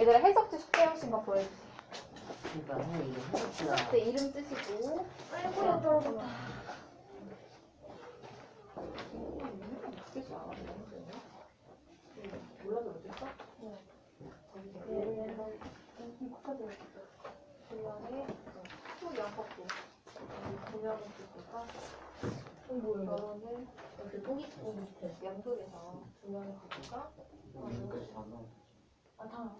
얘들아 해석지 숙제 하신 거 보여주세요. 그러니까 해석지가 숙제 이름 쓰시고. 아이고야 떨어졌다. 어? 결혼을 밑에 양쪽에서 여기까지 다 나와. 아, 다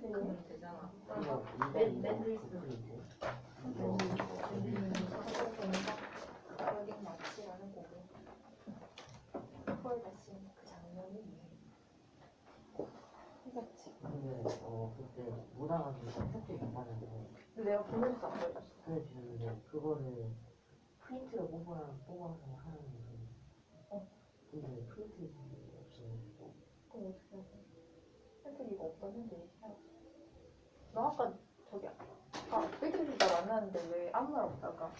그러면 되잖아. 맨-. 스크린인데 버딩 마치라는 곡을 와가지고 해석지 받았는데 근데 내가 안 보여줬어. 보내주셨는데 그거를 프린트로 뽑아 뽑아서 하는 거 어. 근데 프린트 없어요 그럼 어떻게 해야 돼? 하여튼 이거 없었는데 너 아까 저기 아까 1등 주다 만났는데 왜 아무 말 없다가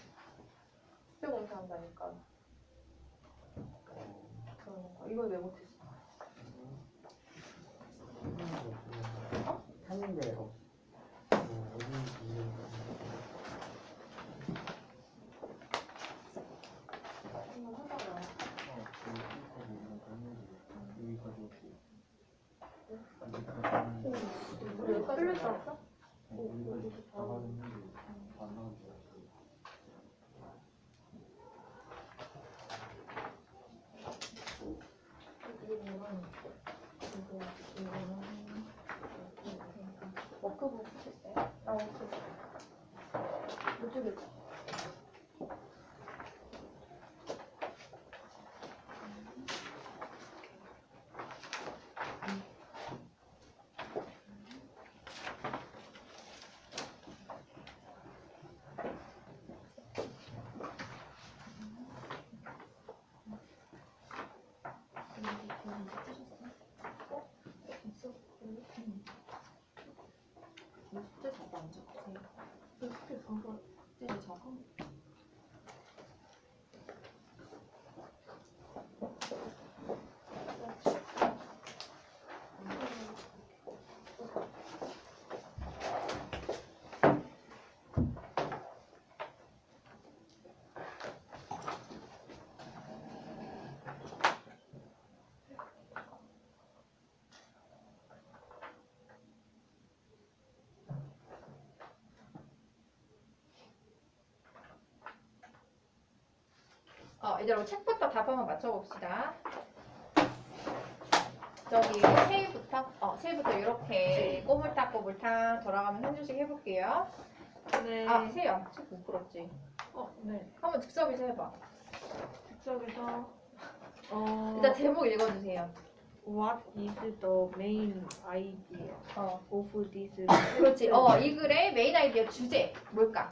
숙제 검사한다니까 그러는 거 이걸 왜 못했어? 어? 찾는데 없 어, 어딘지 한번 하다가 어, 여기 필터도 있는 거는 여기 가져올게요. 여기까지 우리 여기까지 끌렸어. 나왔어? 여기까지 다 가는데 안 나온 줄 알았어요. 이거는 이거 이거는 워크북 했어요? 아 워크북 이쪽에 있어. 적으세요. 숙제 적어. 숙제 적어. 어, 얘들아 책부터 답 한번 맞춰봅시다. 저기 세일부터 어 세일부터 이렇게 꼬물딱 꼬물딱 돌아가면 한 줄씩 해볼게요. 네. 아 세야 책못 풀었지. 어, 네. 한번 즉석에서 해봐. 즉석에서 어 일단 제목 읽어주세요. What is the main idea 어 of this? 그렇지. 어 이 글의 메인 아이디어 주제 뭘까?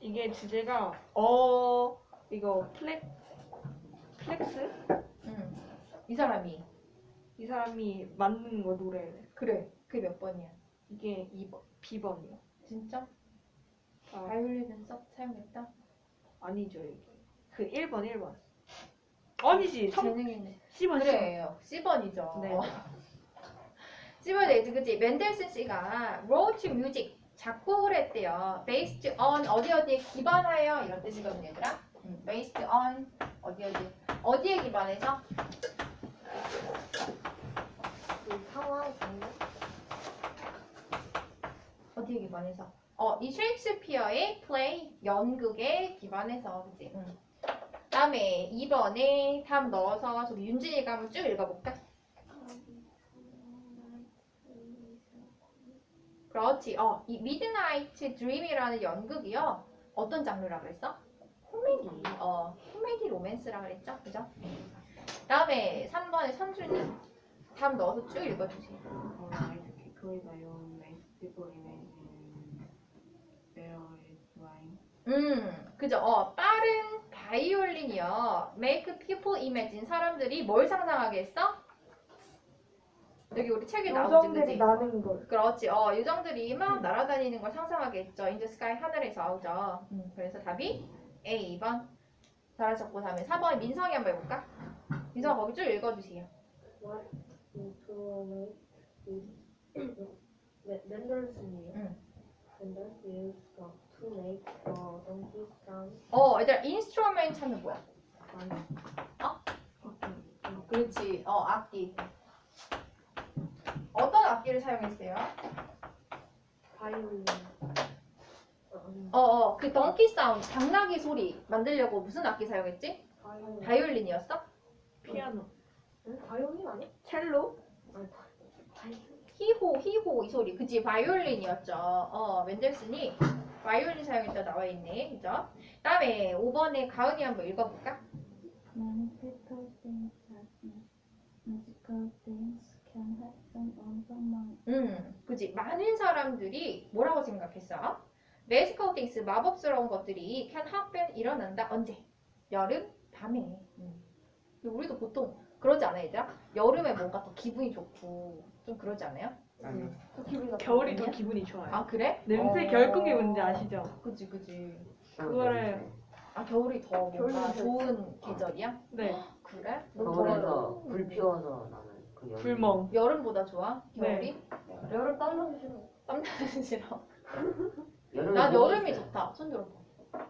이게 주제가 어 이거 플렉 플렉스 음. 이 사람이 이 사람이 만든 거 노래 그래. 그게 몇 번이야? 이게 2번. B번이요. 진짜? 아, 바이올린은 써 사용했다? 아니죠 이게 그 1번 1번 아니지 3, 재능이네. 10번 10번 그래요. C번이죠. 네. C번이지, 그치? 맨델슨 씨가 wrote music, 작곡을 했대요. based on 어디 어디에 기반하여 이런 뜻이거든요, 얘들아. 음, based on 어디 어디 어디에 기반해서 그 상황 어디에 기반해서 어, 이 셰익스피어의 플레이 연극에 기반해서 그치? 음. 그다음에 2번에 답 넣어서 저기 윤진이가 한번 쭉 읽어볼까? 그렇지. 어, 이 미드나이트 드림이라는 연극이요. 어떤 장르라 그랬어? 코미디. 어, 코미디 로맨스라 그랬죠? 그죠? 다음에 3번에 선준이 답 넣어서 쭉 읽어주세요. People where is mine. 음, 그죠? 어, 빠른 바이올린이요. Make people imagine 사람들이 뭘 상상하게 했어? 여기 우리 책에 나오지 요정들이 그지? 나는 걸. 그렇지. 어, 요정들이 막 날아다니는 걸 상상하게 했죠. In the sky 하늘에서 나오죠. 음, 그래서 답이 A 2번. 잘하셨고 다음에 4번 민성이 한번 해볼까? 민성아 거기 쭉 읽어주세요. 어, instrument 찾는 뭐야? fine. 그렇지. 어, 악기. 어떤 악기를 사용했어요? 바이올린. 음, 어, 어, 그 덩키 사운드, 당나귀 소리 만들려고 무슨 악기 사용했지? 바이올린. 바이올린이었어? 피아노. 응? 바이올린 아니야? 첼로. 아니 바- 바이올린. 히호, 히호 이 소리. 그치, 바이올린이었죠. 어, 맨델슨이 바이올린 사용했다 나와 있네. 그죠? 다음에 5번에 가은이 한번 읽어볼까? Things can happen on. 음, 그지. 많은 사람들이 뭐라고 생각했어? 매지컬 띵스, 마법스러운 것들이 can happen, 일어난다. 언제? 여름, 밤에. 음. 우리도 보통 그러지 않아요, 얘들아? 여름에 뭔가 더 기분이 좋고 좀 그러지 않아요? 아니요. 또 기분이 나빠. 겨울이 더 기분이 좋아요. 아, 그래? 냄새 어. 결국이 뭔지 아시죠? 그지, 그지. 그거를 아, 겨울이 더 뭔가 겨울이 좋은 계절이야? 네 그래? 겨울에서 불 피워서 나는 그 여름. 불멍. 여름보다 좋아? 겨울이? 여름 땀나기 싫어. 땀나는 싫어. 여름에 난 여름이 있어요. 좋다. 손 들어 봐.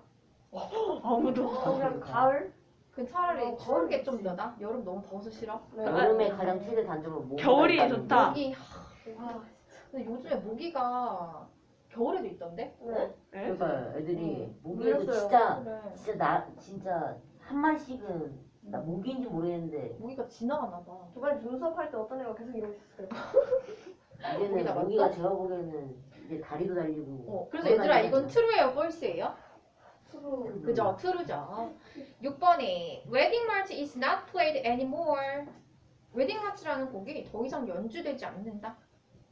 아무도. 그냥 가을? 그 차라리 어, 추운 게좀 겨울이지. 더나? 여름 너무 더워서 싫어? 여름의 가장 최대 단점은 모기가 겨울이 좋다. 거. 모기 와 근데 요즘에 모기가 겨울에도 있던데? 네. 네? 그러니까 애들이 응. 모기에도 물렸어요. 진짜 그래 진짜 나 진짜 한 마씩은 나 모기인지 모르겠는데 모기가 지나가나 봐 저번에 눈썹 할 때 어떤 애가 계속 이러고 있었어요. 이제는 모기가? 제가 보기에는 이제 다리도 달리고 어, 그래서 얘들아 이건 true예요 false예요? 수로. 그죠 true죠 6번에 Wedding March is not played anymore 웨딩 마치라는 곡이 더 이상 연주되지 않는다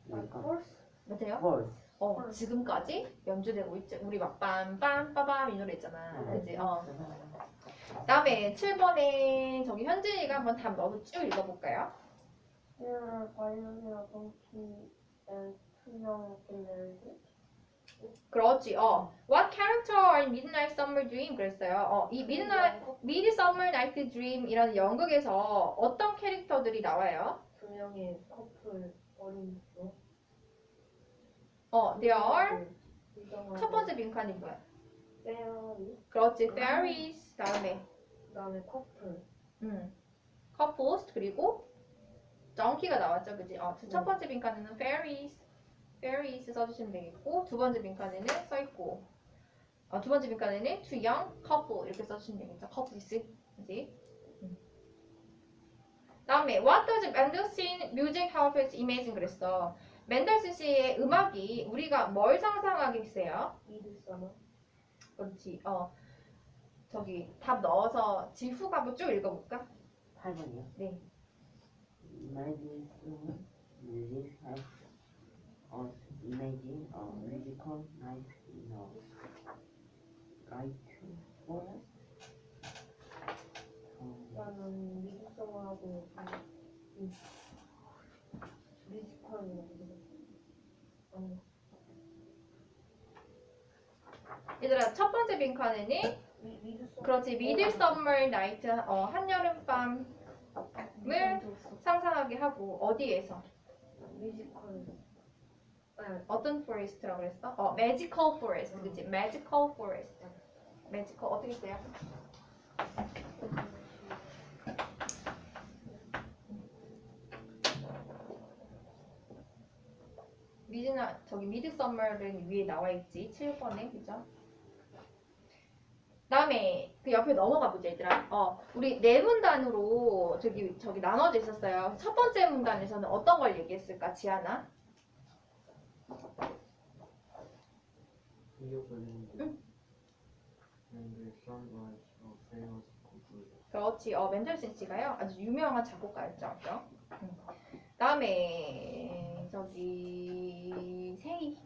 폴스? 맞아요? 펄스 어 지금까지 연주되고 있지 우리 막 빰빰 빠밤 이 노래 있잖아 그지? 어 다음에 7번에 저기 현진이가 한번 답 넣어서 쭉 읽어볼까요? Here 바이올린이나 동키 and 투명 캔들즈. 그렇지. 어. What character are in Midnight Summer Dream? 그랬어요. 어, 이 Midnight Midsummer Night Dream이라는 연극에서 어떤 캐릭터들이 나와요? 두 명의 커플 어린 쪽. 어, there are 그첫 번째 빈칸이 뭐야? 페어리. 그렇지. Fairies. 다음에 그다음에 커플. 음. couples 그리고 donkey가 나왔죠, 그지? 어, 첫 번째 빈칸에는 fairies, fairies 써주시면 되겠고 두 번째 빈칸에는 써 있고 어, 두 번째 빈칸에는 to young couple 이렇게 써주시면 되겠죠, couples, 그지? 음. 다음에 what does Mendelssohn music help us imagine 그랬어. 맨델슨 씨의 음악이 우리가 뭘 상상하게 했어요? 미드 서머. 그렇지. 어. 저기 답 넣어서 지후가 한번 쭉 읽어볼까? 8번이요? 네. Imagine music has us imagine a musical night in a light forest. 어, 나는 음, 뮤지컬이라고 아니 얘들아 첫 번째 빈칸에는. 그렇지 미들 썸머 나이트 어, 한여름밤을 상상하게 하고 어디에서 뮤지컬. 네. 어떤 포레스트라고 그랬어? 어 매지컬 포레스트 그치 매지컬 포레스트 매지컬 어떻게 써요? 미드나 저기 미드 썸머는 위에 나와 있지 7번에 그죠? 다음에 그 옆에 넘어가 보자 얘들아. 어 우리 네 문단으로 저기 저기 나눠져 있었어요. 첫 번째 문단에서는 어떤 걸 얘기했을까 지아나? 그렇지. 어 맨델슨 씨가요 아주 유명한 작곡가였죠. 그죠? 음. 다음에 저기 세이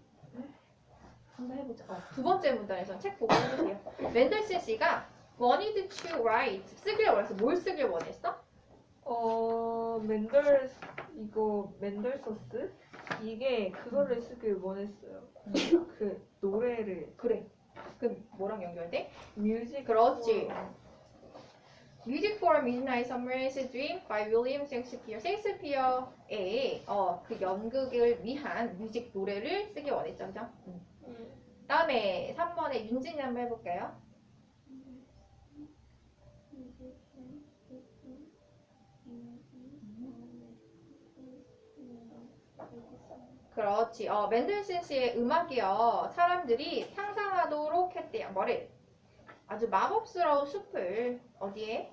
한번 해보자. 어, 두 번째 문단에서 책 보고 해보세요. 맨델슨 씨가 wanted to write 쓰기를 원해서 뭘 쓰길 원했어? 어 맨델 이거 맨델 소스 이게 그거를 쓰길 원했어요. 그 노래를 그래. 그 뭐랑 연결돼? 뮤직 그렇지. Music for a Midnight Summer's Dream by William Shakespeare. 셰익스피어의 어, 그 연극을 위한 뮤직 노래를 쓰기 원했죠, 그죠? 음. 다음에 3번에 윤진이 한번 해볼까요? 그렇지. 어, 맨델슨 씨의 음악이요. 사람들이 상상하도록 했대요. 뭐를? 아주 마법스러운 숲을 어디에?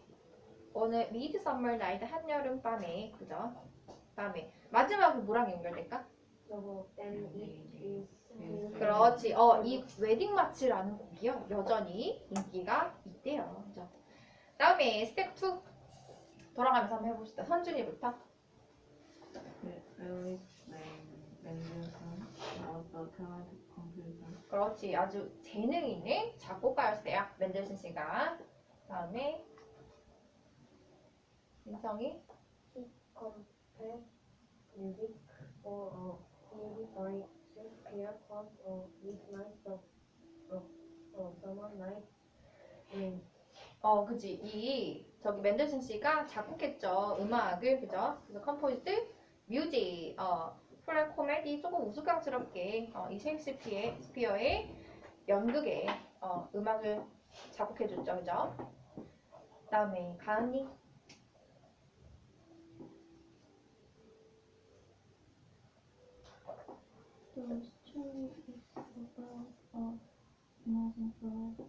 어느 미드 썸머 나이트 한여름 밤에 그죠? 밤에 마지막은 뭐랑 연결될까? 저거 and it is 그렇지. 어, 이 웨딩 마치라는 곡이요. 여전히 인기가 있대요. 그죠? 다음에 스텝 2 돌아가면서 한번 해봅시다. 선준이부터. 네, 그렇지. 아주 재능 있는 작곡가였어요. 맨델슨 씨가. 다음에 for a movie by Shakespeare called a midnight of of of summer night in 어, 그지. 이 저기 맨델슨 씨가 작곡했죠. 음악을 그죠? 그래서 컴포지트 뮤직 어 프랑 코미디 조금 우스꽝스럽게 어, 이 셰익스피어의 스피어의 연극에 어, 음악을 작곡해줬죠. 그죠? 그다음에 가은이 is about a amazing forest.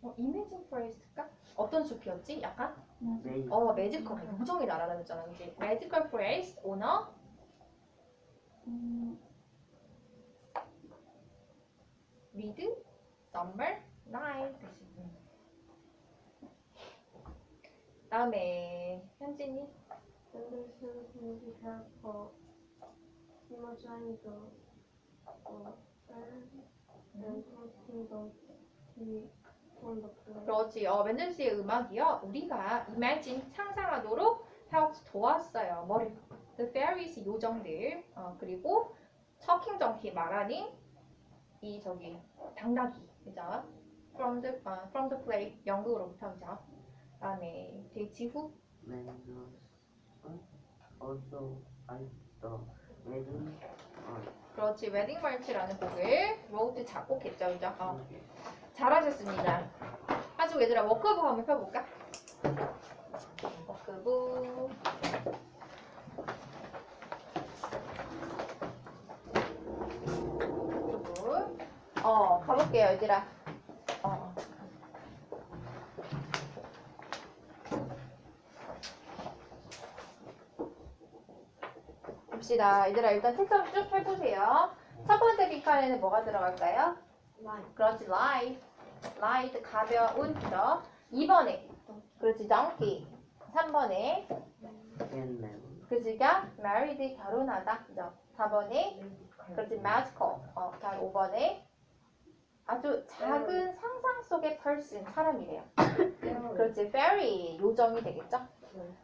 어, 이미징 포레스트가 어떤 숲이었지? 약간 네. 어 매지컬 요정이 날아다녔잖아, 그지? 매지컬 포레스트 오너 um, 나이트 그지? 응. 다음에 현진이 uh. 그렇지. 어, 맨델스의 음악이요. 우리가 imagine 상상하도록 help 도왔어요. 뭐를? The fairies 요정들. 어, 그리고 talking donkey 말하는 이 저기 당나귀. 그죠? From the 어, from the play 연극으로부터 그죠? 그다음에 대지후 맨델슨 also I the wedding on 그렇지. 웨딩 말치라는 곡을 로우트 작곡했죠. 그죠? 어, 잘하셨습니다. 하시고 얘들아 워크북 한번 펴볼까? 워크북 워크북 어 가볼게요 얘들아 어. 봅시다 얘들아 일단 책상 쭉 펴보세요 첫 번째 빈칸에는 뭐가 들어갈까요? Like 그렇지, light. light, 가벼운, 그죠? 2번에, 그렇지, donkey. 3번에, and man 그지가 married, 결혼하다, 그죠? 4번에, 그렇지, magical. 어, 다 5번에, 아주 작은 상상 속의 person, 사람이래요. 그렇지, fairy, 요정이 되겠죠?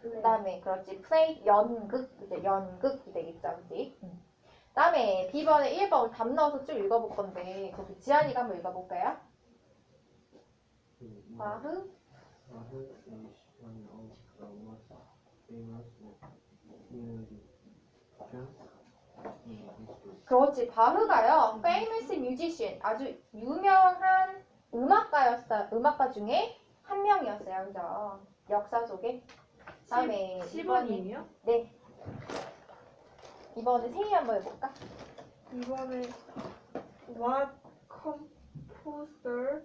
그 다음에, 그렇지, play, 연극, 그죠? 연극이 되겠죠, 그지? 그 다음에, B번에 1번 답 넣어서 쭉 읽어볼 건데, 거기 지안이가 한번 읽어볼까요? Bahu is 그렇지. 바흐가요 famous musician. 아주 유명한 음악가였어 음악가 중에 한 명이었어요. 그죠? 역사 속에. 다음에 10번이에요? 네. 이번에 세희 한번 해볼까? 이번에 What composer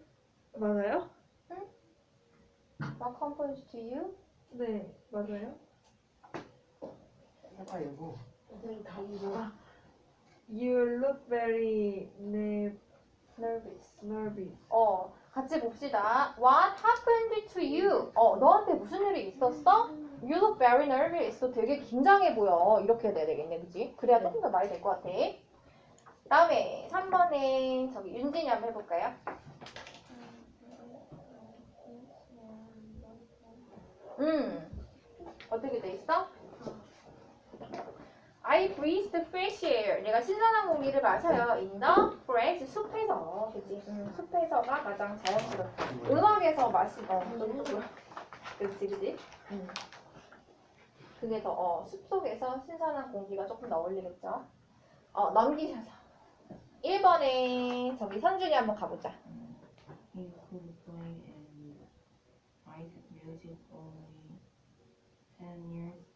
맞아요? What composed to you? 네 맞아요. 헷갈리 고 선생님 다 이거 You look very ne- nervous nervous. 어 같이 봅시다. What happened to you? 어 너한테 무슨 일이 있었어? You look very nervous. 너 되게 긴장해 보여. 이렇게 돼야 되겠네 그지 그래야 조금 더 말이 될 것 같아. 다음에 3번에 저기 윤진이 한번 해볼까요? 음 어떻게 돼 있어? I breathed fresh air. 내가 신선한 공기를 마셔요. In the forest. 숲에서. 그치? 음, 숲에서가 가장 자연스럽다. 음악에서 마시고. 그치, 그치? 음. 그게 더, 어, 숲 속에서 신선한 공기가 조금 더 어울리겠죠? 어, 넘기셔서. 1번에 저기 선준이 한번 가보자. He could play and write music only 10 years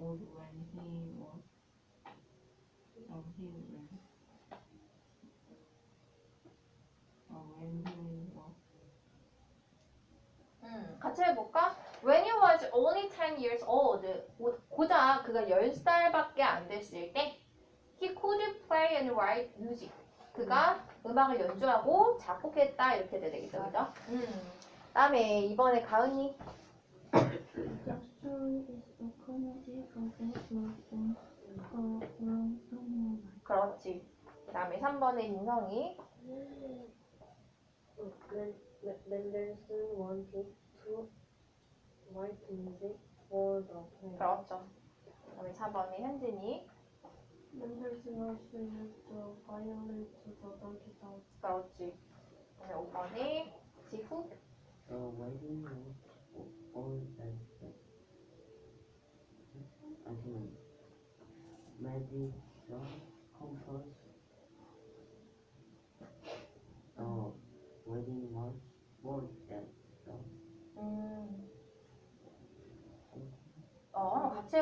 old when he was um, he when, uh, when he was 음, 같이 해볼까? When he was only 10 years old, 고- 고작 그가 10살밖에 안 됐을 때, he could play and write music. 그가 음악을 연주하고 작곡했다 이렇게 돼야 되겠죠, 그죠? 음. 다음에 이번에 가은이 The story is a comedy of a person or from someone. 그렇지. 그다음에 3번에 민성이 멘델슨 wanted to write music for the play. 그렇죠. 그다음에 4번에 현진이 also used the violin to the donkey sound. 그렇지. 그다음에 5번에 지후 The wedding was all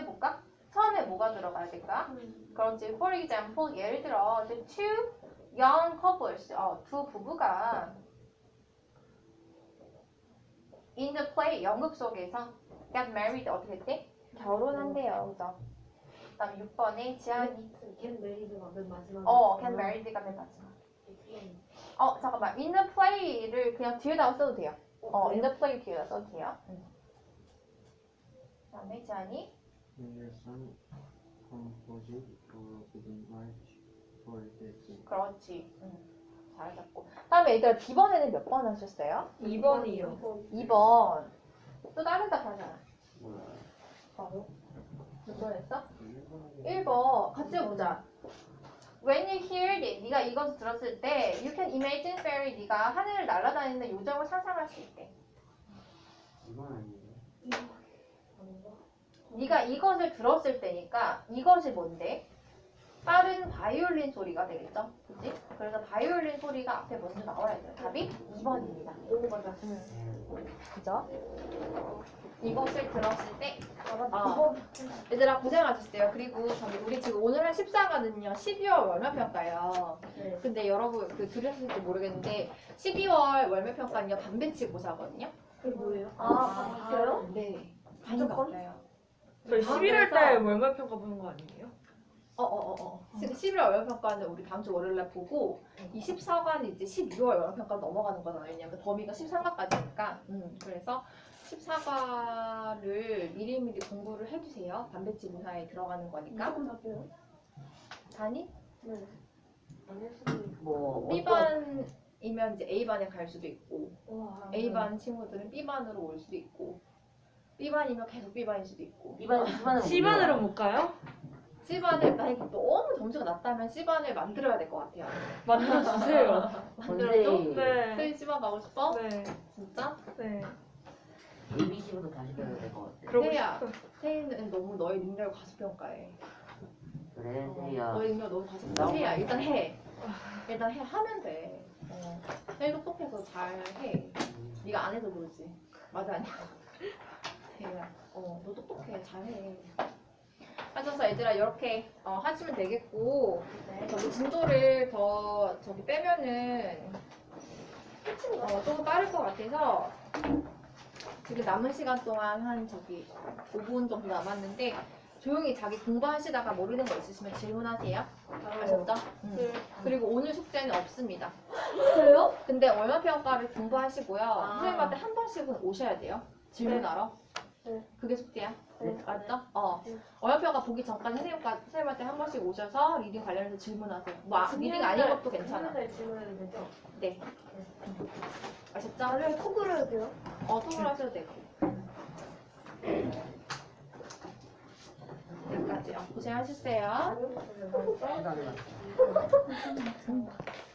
해볼까? 처음에 뭐가 들어가야 될까? 그렇지. For example, 예를 들어, the two young couples, 어, 두 부부가 in the play, 연극 속에서 get married 어떻게 했대? 결혼한대요. 그죠? 그 다음에 6번에 지안이 Get married가 맨 마지막에. 어, get married가 맨 마지막. 어, 잠깐만. in the play를 그냥 뒤에다가 써도 돼요. 어, in the play 뒤에다 써도 돼요. 응. 그 다음에 지안이 Mendelssohn composed for wedding march for this 그렇지. 응. 잘 잡고. 다음에 얘들아 B번에는 몇 번 하셨어요? 2번이요. 2번. 또 다른 답 하잖아. 뭐야 바로. 몇 번 했어? 일본어로 1번. 같이 보자. When you hear it, 네가 이것을 들었을 때 you can imagine fairy, 네가 하늘을 날아다니는 요정을 상상할 수 있대. 이건 아니에요 네가 이것을 들었을 때니까 이것이 뭔데? 빠른 바이올린 소리가 되겠죠? 그치? 그래서 바이올린 소리가 앞에 먼저 나와야 돼요. 답이 2번입니다. 오 맞아. 그죠? 이것을 들었을 때 아, 얘들아 고생하셨어요. 그리고 저기 우리 지금 오늘 한 14가는요 12월 월말평가예요. 네. 근데 여러분 그 들으셨을지 모르겠는데 12월 월말평가는요 반배치 고사거든요. 그게 뭐예요? 아, 바뀌어요? 네. 많이 바뀌어요. 저희 11월 달 월말 평가 보는 거 아니에요? 어어어어. 11월 월평가는 우리 다음 주 월요일 날 보고 이 14과는 이제 12월 월평가 넘어가는 거잖아요. 왜냐면 범위가 13과까지니까. 음, 그래서 14과를 미리미리 공부를 해주세요. 반배치 모사에 들어가는 거니까. 조금 바뀌어요? 단위? 네. 뭐 어떤 B반이면 이제 A반에 갈 수도 있고 와. A반 친구들은 B반으로 올 수도 있고 B반이면 계속 B반일 수도 있고 B반 C반은 C반으로 못 가요? C반을 만약에 너무 점수가 낮다면 C반을 만들어야 될 것 같아요. 만들어주세요. 만들어도? 건데 네. 세이 C반 가고 싶어? 네. 진짜? 네. ABC부터 다시 배워야 될 것 같아. 그러고 세이야. 싶어. 세이는 너무 너의 능력을 과소평가해. 그래 세이야. 너의 능력 너무 과소평가. 세이야 일단 해. 일단 해 하면 돼. 어. 세이 똑똑해서 잘 해. 네가 안 해서 그러지. 맞아 아니야. 세이야. 어, 너 똑똑해. 잘 해. 하셔서 얘들아 이렇게 어, 하시면 되겠고 저기 진도를 더 저기 빼면은 어, 조금 빠를 것 같아서 지금 남은 시간 동안 한 저기 5분 정도 남았는데 조용히 자기 공부하시다가 모르는 거 있으시면 질문하세요. 아셨죠? 음. 네. 그리고 오늘 숙제는 없습니다. 있어요? 근데 월마평가를 공부하시고요. 아. 선생님한테 한 번씩은 오셔야 돼요. 질문하러. 네. 그게 숙제야. 네. 맞죠? 어. 네. 월마평가 보기 전까지 선생님과, 선생님한테 한 번씩 오셔서 리딩 관련해서 질문하세요. 뭐, 아, 리딩 아닌 것도 괜찮아. 금요일날 질문해도 되죠? 네. 아셨죠? 나중에 톡으로 해도 돼요? 어, 통을 하셔도 되고. 여기까지요. 고생하셨어요. 아니요.